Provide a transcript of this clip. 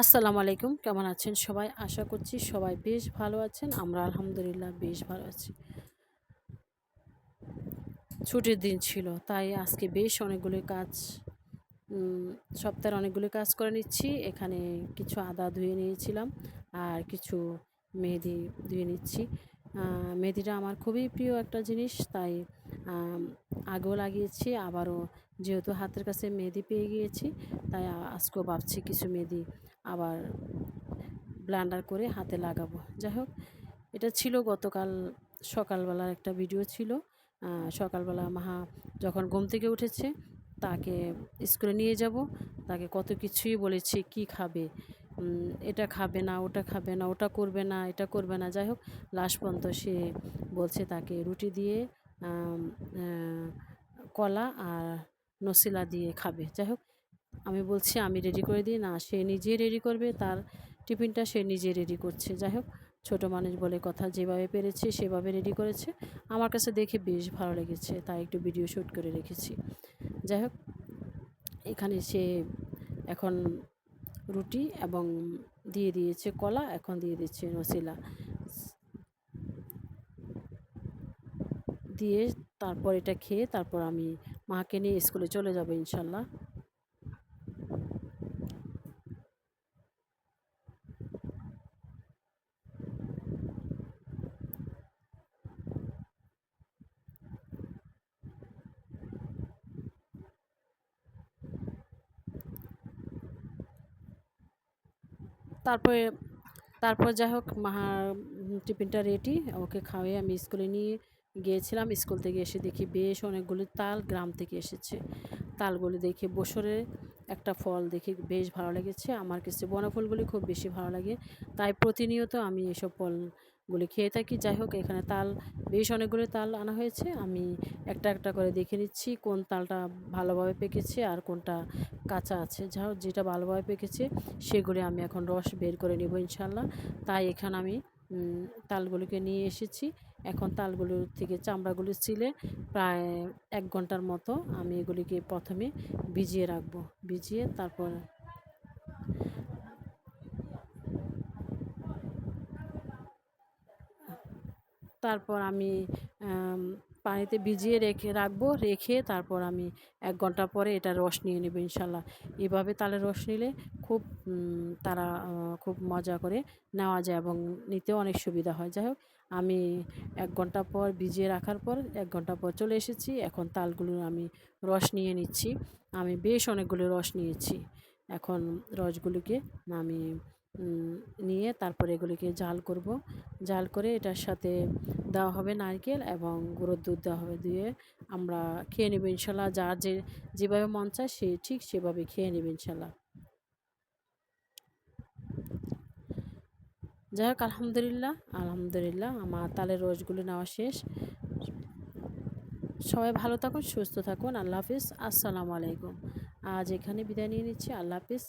আসসালামু আলাইকুম। কেমন আছেন সবাই? আশা করছি সবাই বেশ ভালো আছেন। আমরা আলহামদুলিল্লাহ বেশ ভালো আছি। ছুটির দিন ছিল, তাই আজকে বেশ অনেকগুলো কাজ সপ্তাহের অনেকগুলো কাজ করে নিচ্ছি। এখানে কিছু আদা ধুয়ে নিয়েছিলাম আর কিছু মেহেদি ধুয়ে নিচ্ছি। মেহেদিটা আমার খুবই প্রিয় একটা জিনিস, তাই আগেও লাগিয়েছি, আবারও যেহেতু হাতের কাছে মেহেদি পেয়ে গিয়েছি, তাই আজকেও ভাবছি কিছু মেহেদি আবার ব্লান্ডার করে হাতে লাগাবো। যাই হোক, এটা ছিল গতকাল সকালবেলার একটা ভিডিও ছিল। সকালবেলা মাহা যখন ঘুম থেকে উঠেছে, তাকে স্কুলে নিয়ে যাব। তাকে কত কিছুই বলেছি, কি খাবে? এটা খাবে না, ওটা খাবে না, ওটা করবে না, এটা করবে না। যাই হোক লাস্ট পর্যন্ত সে বলছে তাকে রুটি দিয়ে কলা আর নসিলা দিয়ে খাবে। যাই হোক আমি বলছি, আমি রেডি করে দিই। না, সে নিজে রেডি করবে, তার টিফিনটা সে নিজে রেডি করছে। যাই হোক ছোটো মানুষ বলে কথা, যেভাবে পেরেছে, সেভাবে রেডি করেছে। আমার কাছে দেখে বেশ ভালো লেগেছে, তাই একটু ভিডিও শ্যুট করে রেখেছি। যাই হোক এখানে সে এখন রুটি এবং দিয়ে দিয়েছে কলা, এখন দিয়ে দিচ্ছে নসিলা। দিয়ে তারপর এটা খেয়ে তারপর আমি মাকে নিয়ে স্কুলে চলে যাব ইনশাল্লাহ। তারপরে, তারপর যাই হোক, মাহার টিফিনটা রেডি ওকে খাওয়াই আমি স্কুলে নিয়ে গিয়েছিলাম স্কুল থেকে এসে দেখি বেশ অনেকগুলি তাল গ্রাম থেকে এসেছে। তালগুলি দেখে বছরে একটা ফল দেখে বেশ ভালো লেগেছে। আমার কাছে বনফলগুলি খুব বেশি ভালো লাগে। তাই প্রতিনিয়ত আমি এসব ফলগুলি খেয়ে থাকি। যাই হোক, এখানে তাল, বেশ অনেকগুলো তাল আনা হয়েছে। আমি একটা একটা করে দেখে নিচ্ছি কোন তালটা ভালোভাবে পেকেছে আর কোনটা কাঁচা আছে। যা যেটা ভালোভাবে পেকেছে সেগুলি আমি এখন রস বের করে নেব ইনশাল্লাহ। তাই এখানে আমি তালগুলিকে নিয়ে এসেছি। এখন তালগুলোর থেকে চামড়াগুলো ছিলে প্রায় এক ঘণ্টার মতো আমি এগুলিকে প্রথমে ভিজিয়ে রাখব। ভিজিয়ে তারপর তারপর আমি আম, পানিতে ভিজিয়ে রেখে রাখব, রেখে তারপর আমি এক ঘণ্টা পরে এটা রস নিয়ে নেব ইনশাল্লাহ। এভাবে তালের রস নিলে খুব তারা খুব মজা করে নেওয়া যায় এবং নিতেও অনেক সুবিধা হয়। যাই হোক, আমি এক ঘণ্টা পর ভিজিয়ে রাখার পর এক ঘণ্টা পর চলে এসেছি। এখন তালগুলো আমি রস নিয়ে নিচ্ছি। আমি বেশ অনেকগুলো রস নিয়েছি। এখন রসগুলিকে আমি নিয়ে তারপরে এগুলিকে জাল করব। জাল করে এটার সাথে দেওয়া হবে নারকেল এবং গুঁড়োর দুধ দেওয়া হবে দিয়ে আমরা খেয়ে নেব ইনশাল্লাহ। যার যে, যেভাবে মন চায় সে ঠিক সেভাবে খেয়ে নেবে ইনশাল্লাহ। যাই হোক, আলহামদুলিল্লাহ আলহামদুলিল্লাহ আমার তালের রসগুলো নেওয়া শেষ। সবাই ভালো থাকুন, সুস্থ থাকুন। আল্লাহ হাফিজ। আসসালামু আলাইকুম। আজ এখানে বিদায় নিয়ে নিচ্ছি। আল্লাহ হাফিজ।